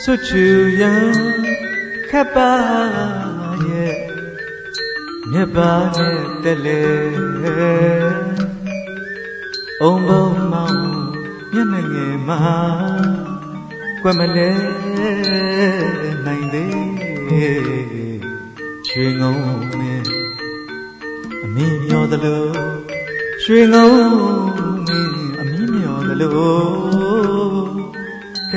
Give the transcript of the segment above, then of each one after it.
ဆွချူရန်ခပ်ပါရဲ့မြတ်ပါနဲ့တက်လေအုံဘုံမောင်မျက်နှာငယ်မှာကွယ်မလဲနိုင်သေးရွှေငုံမင်းအမင်းမျောသလိုရွှေငုံမင်းအမင်းမျောသလို ခ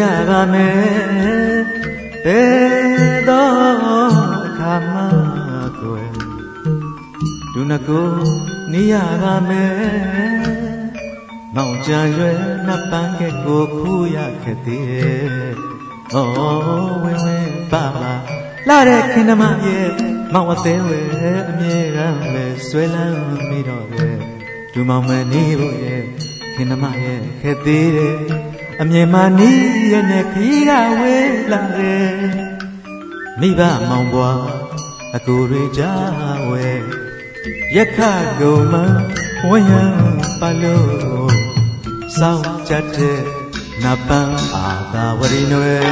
ရပါမယ်ဘယ်သောခါမှကွယ်ဒုနကိုနီးရပါမယ်မောင်ကြံရွယ်နှစ်ပန်းကဲကိုခူးရခဲ့သေးရဲ့ဩဝင်းဝင်းပါပါလာတဲ့ခင်မရဲ့မောင်အသေးဝဲအမြဲတမ်းပဲဆွဲလန်းမိတော့တယ်ဒူမောင်မနေဖို့ရဲ့ခင်သမရဲ့ခဲ့သေးတယ် အမြင်မှနီးရဲ့နဲ့ခီးကဝေးလာတယ်မိဘမောင်ဘွားအကူတွေကြဝဲရက်ခကုံမဝယံပါလို့စောင်းကြတဲ့နပန်းအာသာဝရီနွယ်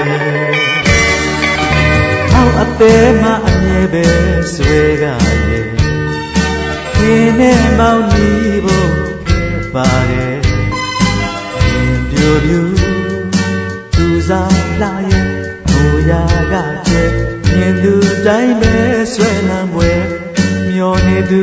အောက်အသေးမှအမြဲပဲဆွဲကရဲ့ခင်းနဲ့မောင်းနီးဖို့ခဲ့ပါတယ် ရင်ပြိုပြူသူစားလာရဲ့ဟိုရာကကျဲမြင်သူတိုင်းပဲဆွဲလန်းပွဲမျောနေသူ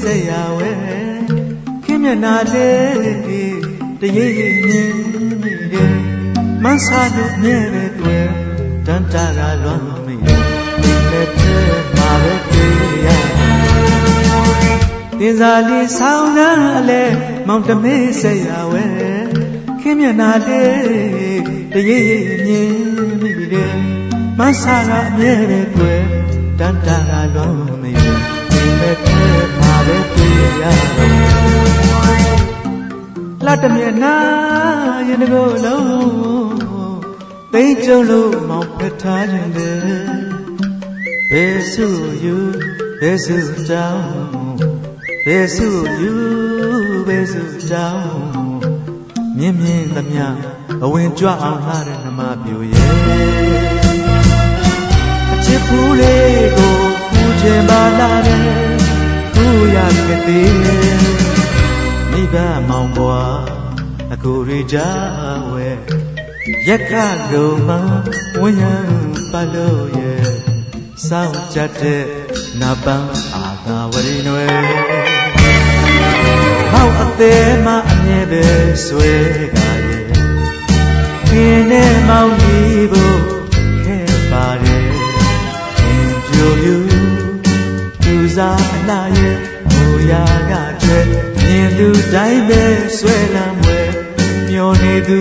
စရာဝဲခင်းမျက်နာလေးတရေရေမြင်နေတယ်မဆာလို့မြဲတဲ့တွေ့တန်တာကလွမ်းမရလက်ထဲမှာပဲတွေ့ရတင်စားလေးဆောင်းနှံအလဲမောင်တမေးစရာဝဲခင်းမျက်နာလေးတရေရေမြင်နေတယ်မဆာကအမြဲတဲ့တွေ့တန်တာကလွမ်းမရ လာတမျက်နာရင်တကိုယ်လုံးသိမ့်ကြုံလို့မောင်ဖက်ထားခြင်းတယ်ဘယ်စုယူဘယ်စုတောင်းဘယ်စုယူဘယ်စုတောင်းမြင်မြင်သမျှအဝင်ကြွအောင်လှတဲ့နှမပြိုရဲ့အချစ်ဖူးလေးကိုဖူးခြင်းပါလာတယ်ဖူးရခဲ့သေးတယ်မိ ဘမောင်ဘွားအကိုရီကြဝဲရက်ခလုံးမဝဉ္ယံပါလို့ရဲ့စောင့်ကြတဲ့နပန်းအာသာဝရီနွယ်ဟောက်အသေးမအမြဲပဲဆွဲကြရဲ့ခင်းနဲ့မောင် တိုင်းပဲဆွဲလမ်းမွဲမျောနေသူ